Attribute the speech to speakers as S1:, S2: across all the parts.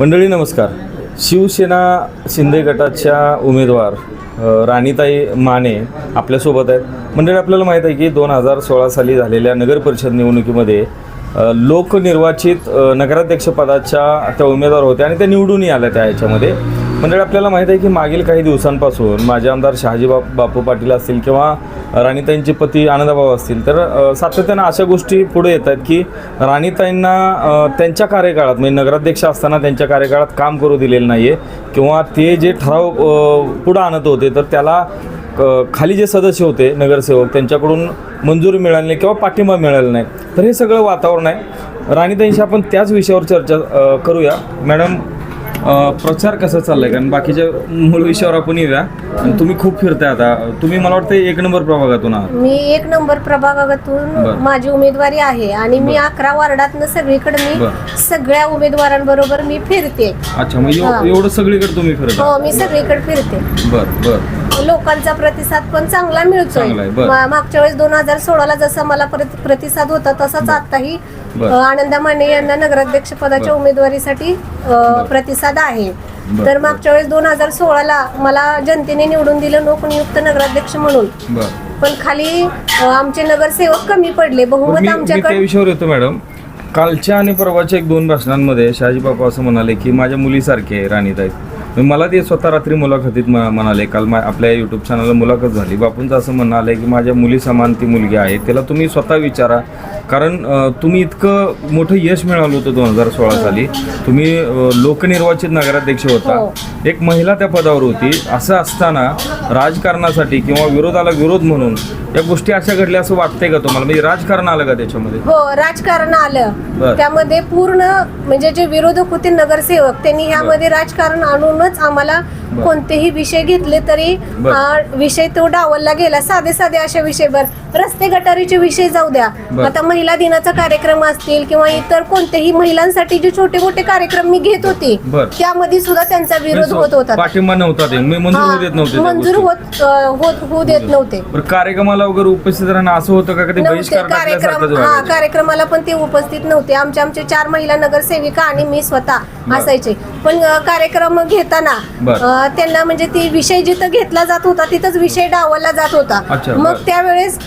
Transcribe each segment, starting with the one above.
S1: मंडळी नमस्कार. शिवसेना शिंदे गटाच्या उमेदवार राणीताई माने आपल्यासोबत आहेत. मंडळी आपल्याला माहीत आहे की दोन हजार सोळा साली झालेल्या नगरपरिषद निवडणुकीमध्ये लोकनिर्वाचित नगराध्यक्षपदाच्या त्या उमेदवार होत्या आणि त्या निवडूनही आल्या त्या ह्याच्यामध्ये. मंडळी आपल्याला माहीत आहे की मागील काही दिवसांपासून माझे आमदार शहाजी बाप बापू पाटील असतील किंवा राणीताईंचे पती आनंदाबाबा असतील तर सातत्यानं अशा गोष्टी पुढे येत आहेत की राणीताईंना त्यांच्या कार्यकाळात म्हणजे नगराध्यक्ष असताना त्यांच्या कार्यकाळात काम करू दिलेलं नाही आहे किंवा ते जे ठराव पुढं आणत होते तर त्याला क- खाली जे सदस्य होते नगरसेवक त्यांच्याकडून मंजुरी मिळाली नाही किंवा पाठिंबा मिळाला नाही. तर हे सगळं वातावरण आहे. राणीताईंशी आपण त्याच विषयावर चर्चा करूया. मॅडम प्रचार कसा चाललाय? कारण बाकीच्या मूळ विषयावर आपण येऊया. आणि तुम्ही खूप फिरताय आता. तुम्ही मला वाटतं एक नंबर प्रभागातून आहात.
S2: मी एक नंबर प्रभागातून
S1: बरं.
S2: माझी उमेदवारी आहे आणि मी अकरा वार्डातनं सगळीकडे मी. सगळ्या उमेदवारांबरोबर मी फिरते.
S1: अच्छा मग एव-
S2: हा.
S1: एवढं सगळीकडे तुम्ही फिरत?
S2: हो मी सगळीकडे फिरते.
S1: बर बर.
S2: लोकांचा प्रतिसाद पण चांगला मिळतोय.
S1: चांगला आहे, बरं.
S2: मा- मागच्या वेळेस दोन हजार सोळाला जसा मला प्रति- प्रतिसाद होता तसाच आताही
S1: बरं.
S2: अ, आनंदा माने यांना नगराध्यक्ष पदाच्या
S1: बरं.
S2: उमेदवारीसाठी अ, प्रतिसाद आहे.
S1: बरं,
S2: तर मागच्या वेळेस दोन हजार सोळाला मला जनतेने निवडून दिलं लोकनियुक्त नगराध्यक्ष म्हणून.
S1: बर.
S2: पण खाली अ, आमचे नगरसेवक कमी पडले. बहुमत
S1: मी मी त्या
S2: आमच्याकडे
S1: विषयावर येतो मॅडम. कालच्या आणि परवाच्या एक दोन भाषणांमध्ये शहाजी बापू असं म्हणाले की माझ्या मुलीसारखे आहे राणीताई. मला ते स्वतः रात्री मुलाखतीत म- म्हणाले काल मा आपल्या यूट्यूब चॅनलला मुलाखत झाली. बापूंचं असं म्हणणं आलं की माझ्या मुली समान ती मुलगी आहे. त्याला तुम्ही स्वतः विचारा कारण अं, तुम्ही इतकं मोठं यश मिळालं होतं दोन हजार सोळा साली तुम्ही अं, लोकनिर्वाचित नगराध्यक्ष होता
S2: हो.
S1: एक महिला त्या पदावर होती असं असताना राजकारणासाठी किंवा विरोधाला विरोध म्हणून या गोष्टी अशा घडल्या असं वाटतंय का तुम्हाला म्हणजे राजकारण आलं का त्याच्यामध्ये
S2: हो राजकारण आलं. त्यामध्ये पूर्ण म्हणजे जे विरोधक होते नगरसेवक त्यांनी ह्यामध्ये राजकारण आणूनच आम्हाला. कोणतेही विषय घेतले तरी विषय तो डावलला गेला. साधे साधे अशा विषयवर. रस्ते गटारीचे विषय जाऊ द्या. आता महिला दिनाचा कार्यक्रम असतील किंवा इतर कोणतेही महिलांसाठी जे छोटे मोठे कार्यक्रम मी घेत होते. त्यामध्ये सुद्धा त्यांचा विरोध होत होता.
S1: पाठिंबा नव्हता मंजूर.
S2: होत होऊ देत नव्हते.
S1: कार्यक्रमाला वगैरे उपस्थित राहणं असं होतं का? कधी
S2: कार्यक्रम हा? कार्यक्रमाला पण ते उपस्थित नव्हते. आमचे आमचे चार महिला नगरसेविका आणि मी स्वतः. असायचे. पण कार्यक्रम घेताना त्यांना म्हणजे ती विषय जिथं घेतला जात होता तिथंच विषय डावला जात होता
S1: अच्छा,
S2: मग
S1: बर.
S2: त्यावेळेस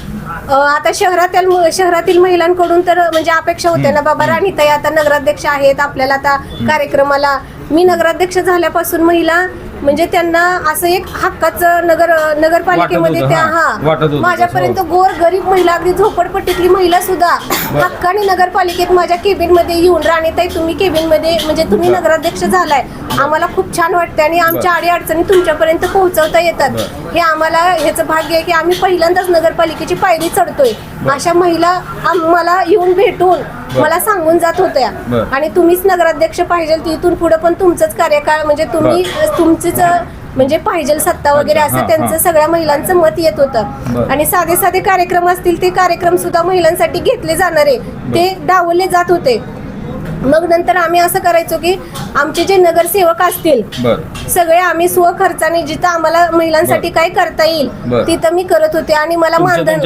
S2: अ, आता शहरातील शहरातील महिलांकडून तर म्हणजे अपेक्षा होत्या ना बाबा राणीताई आता नगराध्यक्ष आहेत आपल्याला आता कार्यक्रमाला मी नगराध्यक्ष झाल्यापासून महिला म्हणजे त्यांना असं एक हक्काचं नगर नगरपालिकेमध्ये त्या
S1: हा.
S2: हा माझ्यापर्यंत
S1: तसं.
S2: गोर गरीब महिला अगदी झोपडपट्टीतली महिला सुद्धा हक्काने नगरपालिकेत माझ्या केबिनमध्ये येऊन राणीताई तुम्ही केबिनमध्ये म्हणजे तुम्ही. नगराध्यक्ष झालाय आम्हाला खूप छान वाटतं आणि आमच्या अडी अडचणी तुमच्यापर्यंत पोहोचवता येतात. हे आम्हाला ह्याचं भाग्य आहे की आम्ही पहिल्यांदाच नगरपालिकेची पायरी चढतोय. अशा महिला आम्हाला येऊन भेटून मला सांगून जात होत्या. आणि तुम्हीच नगराध्यक्ष पाहिजे तिथून पुढे पण तुमचंच कार्यकाळ म्हणजे तुम्ही तुमचीच म्हणजे पाहिजे सत्ता वगैरे असं त्यांचं. सगळ्या महिलांचं मत येत होतं. आणि साधे साधे कार्यक्रम असतील ते कार्यक्रम सुद्धा महिलांसाठी घेतले जाणारे. ते डावलले जात होते. मग नंतर आम्ही असं करायचो की आमचे जे नगरसेवक असतील सगळे आम्ही स्वखर्चाने जिथं आम्हाला महिलांसाठी काय करता येईल. तिथं मी करत होते आणि मला मानधन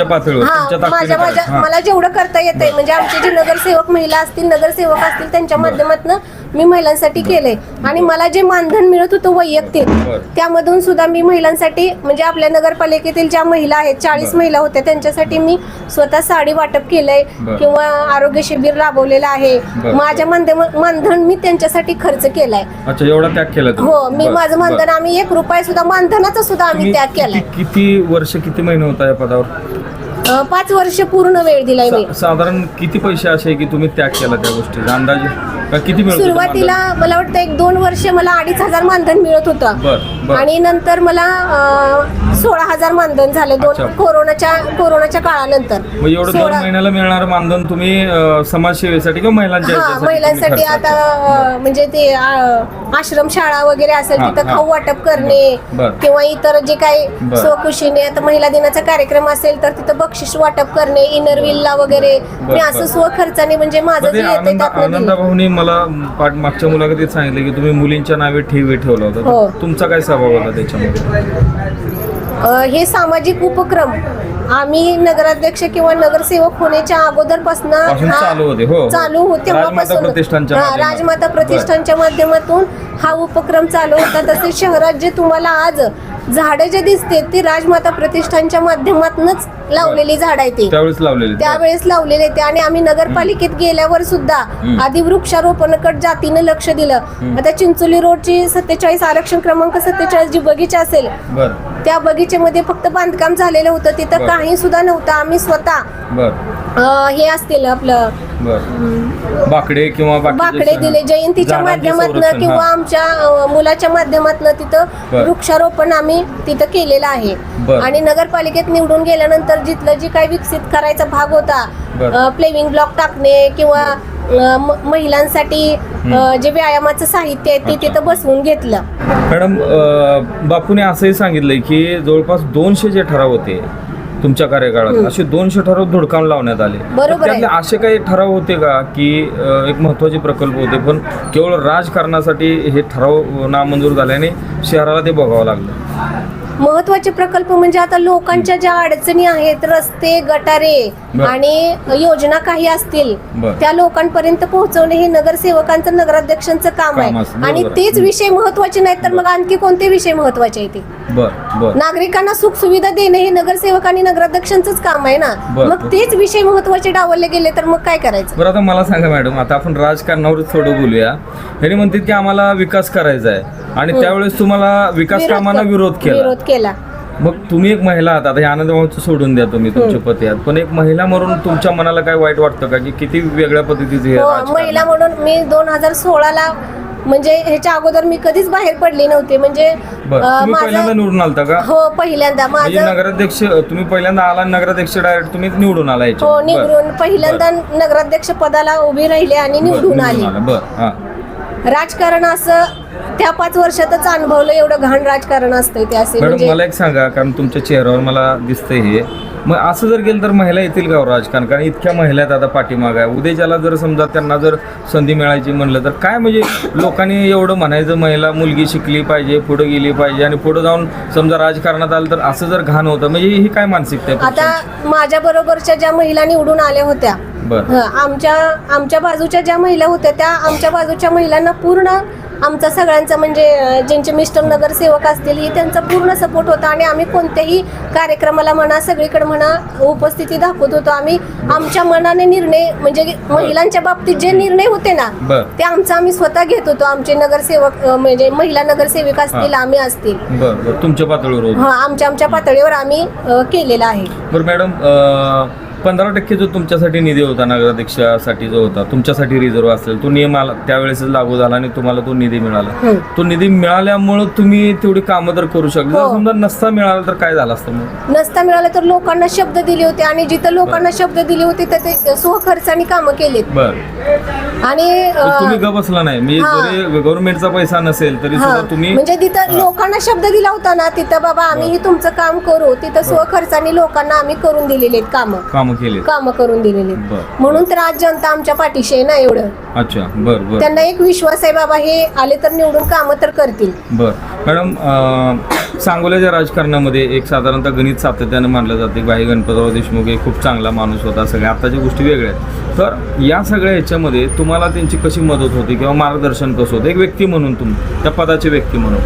S2: हा माझ्या माझ्या. मला जेवढं करता येतंय म्हणजे आमचे जे नगरसेवक महिला असतील नगरसेवक असतील त्यांच्या. माध्यमातून मी महिलांसाठी केलंय आणि मला जे मानधन मिळत होतं वैयक्तिक. त्यामधून सुद्धा मी महिलांसाठी म्हणजे आपल्या नगरपालिकेतील ज्या महिला आहेत चाळीस. महिला होत्या त्यांच्यासाठी मी स्वतः साडी वाटप केलंय. किंवा आरोग्य शिबिर राबवलेलं आहे. माझ्या मानधन मी त्यांच्यासाठी खर्च केलाय
S1: एवढा त्याग केला?
S2: हो मी माझं मानधन. आम्ही एक रुपया सुद्धा मानधनाचा सुद्धा आम्ही त्याग केलाय
S1: किती- वर्ष किती महिने होता या पदावर
S2: पाच वर्ष पूर्ण वेळ दिलाय मी
S1: साधारण किती पैसे असे की तुम्ही त्याग केला त्या गोष्टी अंदाजे किती मिळत होतं
S2: सुरुवातीला मला वाटतं एक दोन वर्ष मला अडीच हजार मानधन मिळत होतं.
S1: बर बर.
S2: आणि नंतर मला अं, सोळा हजार मानधन झाले दोन
S1: अच्छा.
S2: कोरोनाच्या कोरोनाच्या काळानंतर
S1: एवढं दोन
S2: सोळा-
S1: महिन्याला मिळणारं मानधन तुम्ही अं, समाजसेवेसाठी किंवा महिलांच्या
S2: हा
S1: ह्याच्यासाठी
S2: महिलांसाठी
S1: खर्च
S2: आता अं, म्हणजे ते आश्रम शाळा वगैरे असेल
S1: हा,
S2: तिथं
S1: हा.
S2: खाऊ वाटप करणे
S1: बर.
S2: किंवा इतर जे काही
S1: बर.
S2: स्वखुशीने आता महिला दिनाचा कार्यक्रम असेल तर तिथं बक्षीस वाटप करणे इनर विल्ला वगैरे मी
S1: बर.
S2: असं स्वखर्चाने म्हणजे माझं
S1: मग
S2: जे
S1: ते
S2: येते
S1: आनंद
S2: त्यातनं दिलं.
S1: आनंदा भाऊनी मला पाठ मागच्या मुलाखतीत सांगितलं की तुम्ही मुलींच्या नावे ठेवी ठेवला होता
S2: हो.
S1: तुमचा काय स्वभाव होता त्याच्यामध्ये
S2: हे सामाजिक उपक्रम आम्ही नगराध्यक्ष किंवा नगरसेवक होण्याच्या अगोदरपासून
S1: पासून
S2: हा-
S1: चालू होते, हो, हो.
S2: चालू होते
S1: राजमाता
S2: तेव्हापासून
S1: प्रतिष्ठानच्या
S2: हा,
S1: माध्यमातून.
S2: राजमाता प्रतिष्ठानच्या माध्यमातून हा उपक्रम चालू होता तसेच शहरात जे तुम्हाला आज झाडं जे दिसते ती राजमाता प्रतिष्ठानच्या माध्यमातूनच लावलेली झाड आहे ती.
S1: त्यावेळेस लावलेले
S2: त्यावेळेस लावलेले ते आणि आम्ही नगरपालिकेत गेल्यावर सुद्धा आधी वृक्षारोपणकट जातीनं लक्ष दिलं. आता चिंचोली रोडची सत्तेचाळीस आरक्षण क्रमांक सत्तेचाळीस जी बगीचा असेल त्या बगीचेमध्ये फक्त बांधकाम झालेलं होतं. तिथं. काही सुद्धा नव्हतं. आम्ही स्वतः हे असतील आपलं
S1: बर बाकडे किंवा बाकीचे
S2: बाकडे
S1: सण-
S2: दिले जयंतीच्या
S1: झाडांचे
S2: माध्यमातून
S1: संरक्षण,
S2: किंवा
S1: हा.
S2: आमच्या अं, मुलाच्या माध्यमातून तिथं
S1: बरं.
S2: वृक्षारोपण आम्ही तिथं केलेलं आहे
S1: बरं.
S2: आणि नगरपालिकेत निवडून गेल्यानंतर जिथलं जी काही विकसित करायचा भाग होता. प्लेविंग ब्लॉक टाकणे किंवा अं, म- महिलांसाठी अं, जे व्यायामाचं साहित्य आहे ते
S1: अच्छा.
S2: तिथं बसवून घेतलं
S1: मॅडम अ, बापूने असंही सांगितलंय की जवळपास दोनशे जे ठराव होते तुमच्या कार्यकाळात. असे दोनशे ठराव धुडकावून लावण्यात आले.
S2: बरोबर
S1: त्यातले. असे काही ठराव होते का? की अ, एक महत्त्वाचे प्रकल्प होते पण केवळ राजकारणासाठी हे ठराव नामंजूर झाल्याने शहराला ते बघावं लागलं.
S2: महत्त्वाचे प्रकल्प म्हणजे आता लोकांच्या ज्या अडचणी आहेत रस्ते गटारे
S1: बरं.
S2: आणि योजना काही असतील
S1: बरं.
S2: त्या लोकांपर्यंत पोहोचवणे हे नगरसेवकांचं नगराध्यक्षांचं काम
S1: काम असतं,
S2: आहे. आणि
S1: बरोबर. आहे.
S2: तेच विषय महत्त्वाचे नाहीत तर मग आणखी कोणते विषय महत्त्वाचे आहेत ते?
S1: बर बर.
S2: नागरिकांना सुख सुविधा देणे हे नगरसेवक आणि नगराध्यक्षांचंच काम आहे ना?
S1: बरं.
S2: मग तेच विषय महत्त्वाचे डावलले गेले तर मग काय करायचं?
S1: बरं आता मला सांगा मॅडम आता आपण राजकारणावर थोडं बोलूया. यांनी म्हणतात की आम्हाला विकास करायचा आहे. आणि त्यावेळेस तुम्हाला विकास
S2: विरोध
S1: कामांना विरोध केला.
S2: विरोध केला.
S1: मग तुम्ही एक महिला आहात आता आनंद भाऊचं सोडून द्या तुम्ही तुमचे पती आहात. पण एक महिला म्हणून तुमच्या मनाला काय वाईट वाटतं का? की किती वेगळ्या पद्धतीचे हे?
S2: महिला म्हणून मी दोन हजार सोळाला म्हणजे ह्याच्या अगोदर मी कधीच बाहेर पडली नव्हते. म्हणजे
S1: पहिल्यांदा निवडून आलता का?
S2: हो पहिल्यांदा.
S1: म्हणजे
S2: माझं
S1: नगराध्यक्ष तुम्ही पहिल्यांदा आला नगराध्यक्ष डायरेक्ट तुम्ही निवडून आला.
S2: हो. निवडून पहिल्यांदा नगराध्यक्ष पदाला उभी राहिले आणि निवडून आली. राजकारण असं त्या पाच वर्षातच अनुभवलं एवढं घाण राजकारण असतंय ते असे
S1: मॅडम
S2: म्हणजे
S1: मला एक सांगा कारण तुमच्या चेहऱ्यावर मला दिसतंय हे. मग असं जर गेलं तर महिला येतील का हो राजकारण? कारण इतक्या महिला आहेत आता पाठीमाग आहे. उद्याच्याला जर समजा त्यांना जर संधी मिळायची म्हणलं तर काय म्हणजे लोकांनी एवढं म्हणायचं महिला मुलगी शिकली पाहिजे पुढे गेली पाहिजे आणि पुढे जाऊन समजा राजकारणात आलं तर असं जर घाण होतं म्हणजे ही काय मानसिकता आहे
S2: आता? माझ्या बरोबरच्या ज्या महिला निवडून आल्या होत्या हं, आमच्या आमच्या बाजूच्या ज्या महिला होत्या त्या आमच्या बाजूच्या महिलांना पूर्ण आमचा सगळ्यांचा म्हणजे अं, ज्यांचे मिस्टर नगरसेवक असतील ही त्यांचा पूर्ण सपोर्ट होता आणि आम्ही कोणत्याही कार्यक्रमाला म्हणा सगळीकडे म्हणा उपस्थिती दाखवत होतो. आम्ही आमच्या मनाने निर्णय म्हणजे महिलांच्या बाबतीत जे निर्णय होते ना
S1: बर.
S2: ते आमचं आम्ही स्वतः घेत होतो. आमचे नगरसेवक अं, म्हणजे महिला नगरसेविका असतील आम्ही असतील.
S1: बर बर. तुमच्या पातळीवर होतं.
S2: हा आमच्या आमच्या पातळीवर आम्ही अं, केलेलं आहे.
S1: बरं मॅडम पंधरा टक्के जो तुमच्यासाठी निधी होता नगराध्यक्षासाठी जो होता तुमच्यासाठी रिझर्व असेल तो नियम आला त्यावेळेस लागू झाला आणि तुम्हाला तो निधी मिळाला.
S2: हं.
S1: तो निधी मिळाल्यामुळं तुम्ही तेवढी कामं तर करू शकता. जर
S2: हो.
S1: समजा नसता मिळाला तर काय झालं असतं मग?
S2: नसता मिळालं तर लोकांना शब्द दिले होते आणि जिथं लोकांना शब्द दिले होते तर ते स्वखर्चाने कामं केलीत.
S1: बर.
S2: आणि अं,
S1: तुम्ही ग बसला नाही. म्हणजे
S2: हा.
S1: जरी गव्हर्नमेंटचा पैसा नसेल तरी
S2: हा,
S1: सुद्धा तुम्ही
S2: म्हणजे तिथं लोकांना शब्द दिला होता ना तिथं बाबा आम्ही हे तुमचं काम करू. तिथं स्वखर्चाने लोकांना आम्ही करून दिलेले आहेत कामं.
S1: कामं केले
S2: कामं करून दिलेले.
S1: बर.
S2: म्हणून तर आज जनता आमच्या पाठीशी आहे ना एवढं.
S1: अच्छा बर बर.
S2: त्यांना एक विश्वास आहे बाबा हे आले तर निवडून कामं तर करतील.
S1: बर. मॅडम अं, सांगोल्याच्या राजकारणामध्ये एक साधारणतः गणित सातत्यानं मानलं जाते. भाई गणपतराव देशमुख हे खूप चांगला माणूस होता सगळ्या आताच्या गोष्टी वेगळ्या आहेत. तर या सगळ्या ह्याच्यामध्ये तुम्हाला त्यांची कशी मदत होती किंवा मार्गदर्शन कसं होतं? एक व्यक्ती म्हणून तुम्ही त्या पदाचे व्यक्ती म्हणून.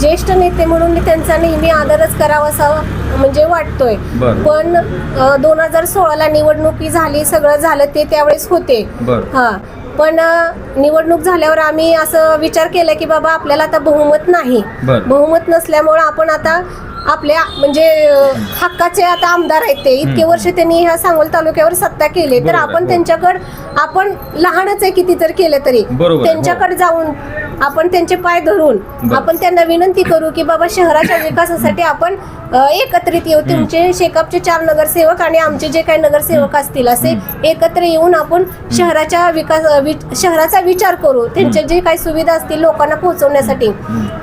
S2: ज्येष्ठ नेते म्हणून मी त्यांचा नेहमी आदरच करावा असा म्हणजे वाटतोय. पण दोन हजार सोळाला निवडणुकी झाली सगळं झालं ते त्यावेळेस होते. हा. पण निवडणूक झाल्यावर आम्ही असं विचार केला की बाबा आपल्याला आता बहुमत नाही. बहुमत नसल्यामुळं आपण आता आपल्या म्हणजे हक्काचे आता आमदार आहेत ते इतके वर्ष त्यांनी ह्या सांगोल तालुक्यावर सत्ता केली तर आपण. त्यांच्याकडे आपण लहानच आहे किती तर केलं तरी. त्यांच्याकडे जाऊन आपण त्यांचे पाय धरून. आपण त्यांना विनंती करू की बाबा शहराच्या विकासासाठी आपण एकत्रित येऊ तुमचे शेकापचे चार नगरसेवक आणि आमचे जे काही नगरसेवक असतील असे एकत्र येऊन आपण शहराच्या विकास शहराचा विचार करू. त्यांच्या जे काही सुविधा असतील लोकांना पोहोचवण्यासाठी.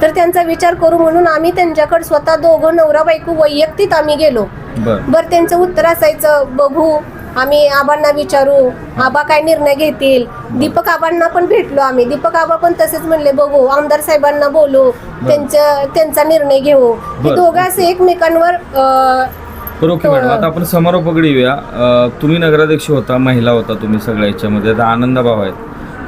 S2: तर त्यांचा विचार करू म्हणून आम्ही त्यांच्याकडे स्वतः दोघं नवरा बायको वैयक्तिक आम्ही गेलो.
S1: बरं
S2: त्यांचं उत्तर असायचं बघू. आम्ही आबांना विचारू. आबा काय निर्णय घेतील? दीपक आबांना पण भेटलो आम्ही. दीपक आबा पण तसेच म्हणले बघू आमदार साहेबांना बोलू. त्यांच्या त्यांचा निर्णय घेऊ. हे. दोघं असे एकमेकांवर
S1: तर ओके मॅडम आता आपण समारोपाकडे येऊया तुम्ही नगराध्यक्ष होता महिला होता तुम्ही सगळ्या याच्यामध्ये. आता आनंदभाव आहेत.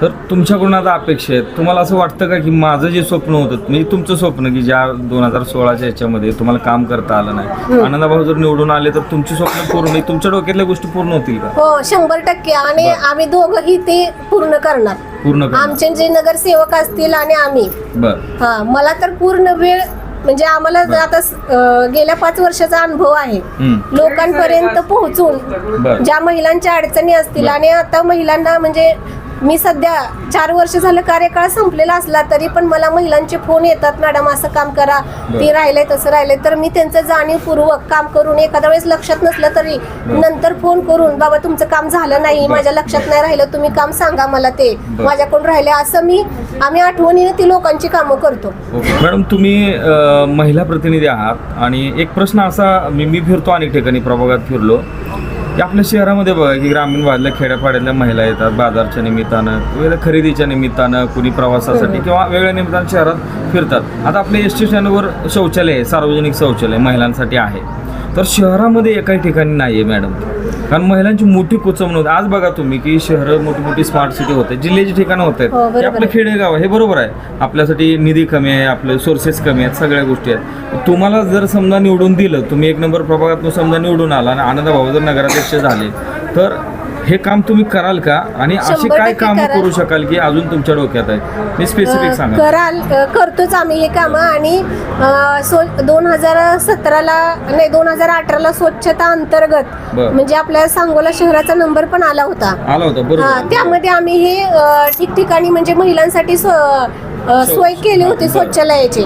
S1: तर तुमच्याकडून आता अपेक्षा आहेत. तुम्हाला असं वाटतं का की माझं जे स्वप्न होतं म्हणजे तुमचं स्वप्न की ज्या दोन हजार सोळाच्या याच्यामध्ये तुम्हाला काम करता आलं नाही आनंदभाऊ जर निवडून आले तर तुमची स्वप्न पूर्ण होईल तुमच्या डोक्यातल्या गोष्टी पूर्ण होतील का?
S2: हो शंभर टक्के. आणि आम्ही दोघंही ते पूर्ण करणार.
S1: पूर्ण
S2: आमचे जे नगरसेवक असतील आणि आम्ही.
S1: बर.
S2: हा मला तर पूर्ण वेळ म्हणजे आम्हाला आता अं, गेल्या पाच वर्षाचा अनुभव आहे.
S1: हम्म.
S2: लोकांपर्यंत पोहोचून
S1: बर.
S2: ज्या महिलांच्या अडचणी असतील आणि आता महिलांना म्हणजे मी सध्या चार वर्ष झालं कार्यकाळ संपलेला असला तरी पण मला महिलांचे फोन येतात मॅडम असं काम करा. ते राहिलंय तसं राहिलंय. तर मी त्यांचं जाणीवपूर्वक काम करून एखाद्या वेळेस लक्षात नसलं तरी नंतर फोन करून बाबा तुमचं काम झालं नाही माझ्या लक्षात नाही राहिलं तुम्ही काम सांगा मला ते. माझ्याकडून राहिले. असं मी आम्ही आठवणीने ती लोकांची कामं करतो.
S1: मॅडम तुम्ही महिला प्रतिनिधी आहात आणि एक प्रश्न असा मी मी फिरतो अनेक ठिकाणी प्रभागात फिरलो. आपल्या शहरामध्ये बघा की ग्रामीण भागातल्या खेड्यापाड्यातल्या महिला येतात बाजारच्या निमित्तानं किंवा खरेदीच्या निमित्तानं कुणी प्रवासासाठी किंवा वेगळ्या निमित्तानं शहरात फिरतात. आता आपल्या एस टी स्टँडवर शौचालय आहे सार्वजनिक शौचालय महिलांसाठी आहे. तर शहरामध्ये एकाही ठिकाणी नाही आहे मॅडम कारण महिलांची मोठी कुचवणूक आज बघा तुम्ही की शहरं मोठी मोठी स्मार्ट सिटी होते. जिल्ह्याची ठिकाणं होत. आहेत
S2: हे
S1: आपलं. खेडेगाव आहे. हे बरोबर आहे. आपल्यासाठी निधी कमी आहे आपले सोर्सेस कमी आहेत सगळ्या गोष्टी आहेत. तुम्हाला जर समजा निवडून दिलं तुम्ही एक नंबर प्रभागातून समजा निवडून आला आणि आनंद भाऊ जर नगराध्यक्ष झाले तर हे काम तुम्ही कराल का? आणि अशी
S2: शंभर
S1: काय
S2: टक्के
S1: कामं
S2: कराल.
S1: करू शकाल की अजून तुमच्या डोक्यात आहे मी स्पेसिफिक
S2: अ,
S1: सांगा
S2: कराल अ, करतोच आम्ही हे कामं आणि अ, सो दोन हजार सतराला नाही दोन हजार अठराला स्वच्छता अंतर्गत
S1: बरं.
S2: म्हणजे आपल्या सांगोला शहराचा नंबर पण आला होता.
S1: आला होता
S2: हा,
S1: बरोबर.
S2: त्यामध्ये आम्ही हे अ, ठिकठिकाणी म्हणजे महिलांसाठी स्व- सोय केली होती शौचालयाची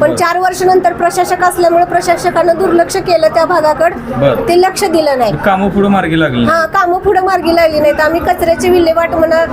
S2: पण चार वर्षानंतर प्रशासक असल्यामुळे प्रशासकानं दुर्लक्ष केलं त्या भागाकडे. ते लक्ष दिलं नाही.
S1: कामं पुढे मार्गी लागली
S2: हा कामं पुढे मार्गी लागली नाहीत. आम्ही कचऱ्याची विल्हेवाट म्हणा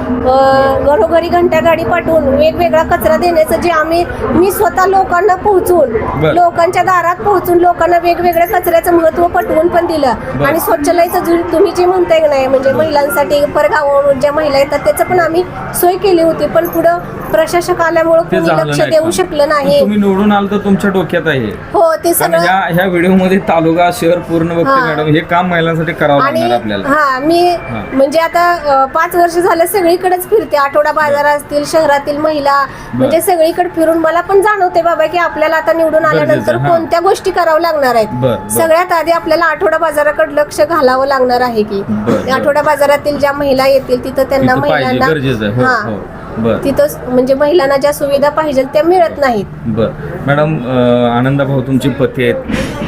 S2: घरोघरी घंटा गाडी पाठवून वेगवेगळा कचरा देण्याचं जे आम्ही मी स्वतः लोकांना पोहोचून. लोकांच्या दारात पोहोचून लोकांना वेगवेगळ्या कचऱ्याचं महत्त्व पटवून पण दिलं. आणि शौचालयाचं तुम्ही जे म्हणताय नाही म्हणजे महिलांसाठी परगावावरून ज्या महिला येतात त्याचं पण आम्ही सोय केली होती. पण पुढं प्रशासक आल्यामुळे
S1: ते
S2: कोणी
S1: झालं
S2: लक्ष
S1: नाही
S2: देऊ
S1: का?
S2: शकलं नाही
S1: तुम्ही निवडून आलं तर तुमच्या डोक्यात आहे हे.
S2: ते
S1: कारण
S2: सगळं
S1: ह्या ह्या व्हिडिओमध्ये तालुका शहर पूर्ण बघते
S2: हा.
S1: मॅडम हे काम महिलांसाठी करावं
S2: आणि
S1: लागणार आपल्याला
S2: हा मी
S1: हा.
S2: म्हणजे आता अ, पाच वर्ष झालं सगळीकडेच फिरते आठवडा बाजार असतील शहरातील महिला म्हणजे सगळीकडे फिरून मला पण जाणवते बाबा की आपल्याला आता निवडून आल्यानंतर
S1: गरजेचं, हा.
S2: कोणत्या गोष्टी कराव्या लागणार
S1: बर,
S2: आहेत. सगळ्यात आधी आपल्याला आठवडा बाजाराकडे लक्ष घालावं लागणार आहे की
S1: बर, बर.
S2: आठवडा बाजारातील ज्या महिला येतील तिथं त्यांना
S1: तिथं पाहिजे
S2: महिलांना
S1: गरजेचं आहे हो
S2: हा
S1: हो बर.
S2: तिथं म्हणजे महिलांना ज्या सुविधा पाहिजे त्या मिळत नाहीत.
S1: बर. मॅडम अं, आनंदाभाऊ तुमची पती आहेत.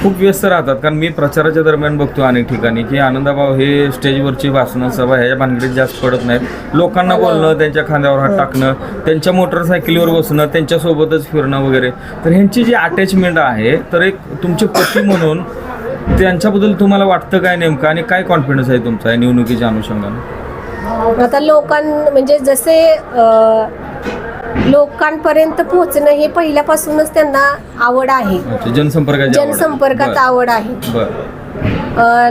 S1: खूप व्यस्त राहतात कारण मी प्रचाराच्या दरम्यान बघतो अनेक ठिकाणी की आनंदाभाऊ हे स्टेजवरची भाषणं सभा ह्याच्या भानगडीत जास्त पडत नाहीत. लोकांना बोलणं त्यांच्या खांद्यावर हात टाकणं त्यांच्या मोटरसायकलीवर बसणं त्यांच्यासोबतच फिरणं वगैरे. तर ह्यांची जी अटॅचमेंट आहे तर एक तुमचे पती म्हणून त्यांच्याबद्दल तुम्हाला वाटतं काय नेमकं? आणि काय कॉन्फिडन्स आहे तुमचा या निवडणुकीच्या अनुषंगाने?
S2: आता लोकां म्हणजे जसे लोकांपर्यंत पोहोचणं हे पहिल्यापासूनच त्यांना आवड आहे
S1: आवड आहे.
S2: जनसंपर्कात आवड आहे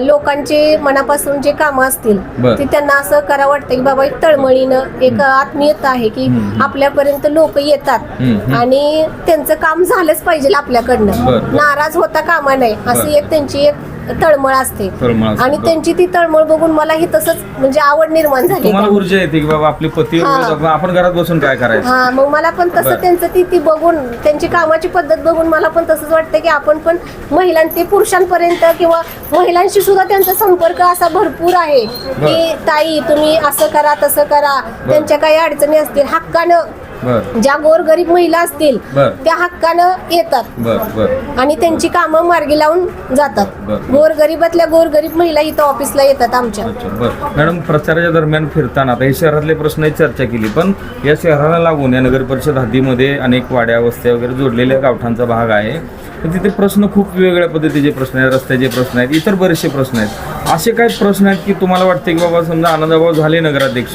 S2: लोकांचे मनापासून जे कामं असतील. ती त्यांना असं करा वाटतं की बाबा एक तळमळीनं एक आत्मीयता आहे की. आपल्यापर्यंत लोक येतात. आणि त्यांचं काम झालंच पाहिजे आपल्याकडनं. नाराज होता कामा नाही अशी. एक त्यांची एक तळमळ असते
S1: तळमळ असते,
S2: आणि. त्यांची ती तळमळ बघून मलाही तसंच म्हणजे आवड निर्माण झाली
S1: तुम्हाला ऊर्जा येते की बाबा आपले पती
S2: हा.
S1: वगैरे आपण घरात बसून काय करायचं
S2: हा मग मला पण
S1: बर.
S2: तसं त्यांचं ती ती बघून त्यांची कामाची पद्धत बघून मला पण तसंच वाटतं की आपण पण महिलां ते पुरुषांपर्यंत किंवा महिलांशी सुद्धा त्यांचा संपर्क असा भरपूर आहे की ताई तुम्ही असं करा तसं करा त्यांच्या काही अडचणी असतील हक्कानं ज्या गोरगरीब महिला असतील. त्या हक्कानं येतात. आणि त्यांची कामं मार्गी लावून जातात. गोरगरिबातल्या गोरगरीब महिला इथं ऑफिसला येतात आमच्या.
S1: मॅडम प्रचाराच्या दरम्यान फिरताना आता हे शहरातले प्रश्नाची चर्चा केली पण या शहराला लागून या नगर परिषद हद्दीमध्ये अनेक वाड्या वस्त्या वगैरे जोडलेल्या गावठांचा भाग आहे. तर तिथे प्रश्न खूप वेगवेगळ्या पद्धतीचे प्रश्न आहेत रस्त्याचे प्रश्न आहेत इतर बरेचसे प्रश्न आहेत. असे काय प्रश्न आहेत की तुम्हाला वाटते की बाबा समजा आनंदाभाऊ झाले नगराध्यक्ष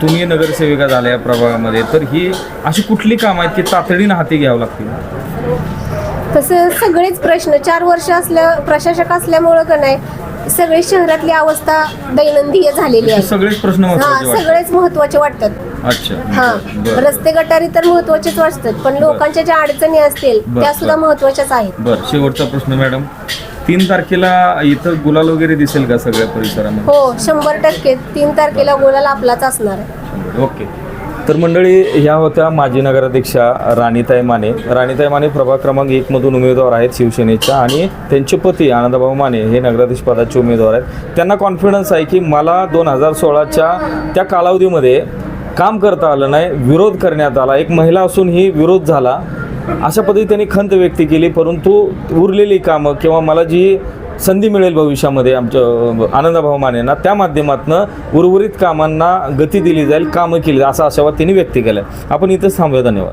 S1: तुम्ही नगरसेविका झाल्या या प्रभागामध्ये तर ही अशी कुठली कामं आहेत की तातडीनं हाती घ्यावं लागतील?
S2: तसं सगळेच प्रश्न चार वर्ष असल्या प्रशासक असल्यामुळं का नाही सगळी शहरातली अवस्था दैनंदिय झालेली आहे.
S1: सगळेच प्रश्न.
S2: सगळेच महत्त्वाचे वाटतात.
S1: अच्छा.
S2: हा.
S1: बरं.
S2: रस्ते गटारी तर महत्वाचेच वाटतात पण लोकांच्या ज्या अडचणी असतील
S1: बरं,
S2: त्या सुद्धा
S1: बरं.
S2: महत्वाच्याच आहेत.
S1: बरं शेवटचा प्रश्न मॅडम. तीन तारखेला इथं गुलाल वगैरे दिसेल का सगळ्या परिसरामध्ये?
S2: हो शंभर टक्के. तीन तारखेला गोलाला आपलाच असणार आहे.
S1: ओके. तर मंडळी ह्या होत्या माजी नगराध्यक्षा राणीताई माने. राणीताई माने प्रभाग क्रमांक एक मधून उमेदवार आहेत शिवसेनेच्या आणि त्यांचे पती आनंदभाऊ माने हे नगराध्यक्ष पदाचे उमेदवार आहेत. त्यांना कॉन्फिडन्स आहे की मला दोन हजार सोळाच्या त्या कालावधीमध्ये काम करता आलं नाही विरोध करण्यात आला. एक महिला असूनही विरोध झाला. अशा पद्धतीने खंत व्यक्त केली परंतु उरलेली कामं किंवा मला जी संधी मिळेल भविष्यामध्ये आमच्या आनंदाभाऊ मानेंना त्या माध्यमातून उर्वरित कामांना गती दिली जाईल कामं केली असा आशावाद त्यांनी व्यक्त केला आपण इथंच थांबूया. धन्यवाद.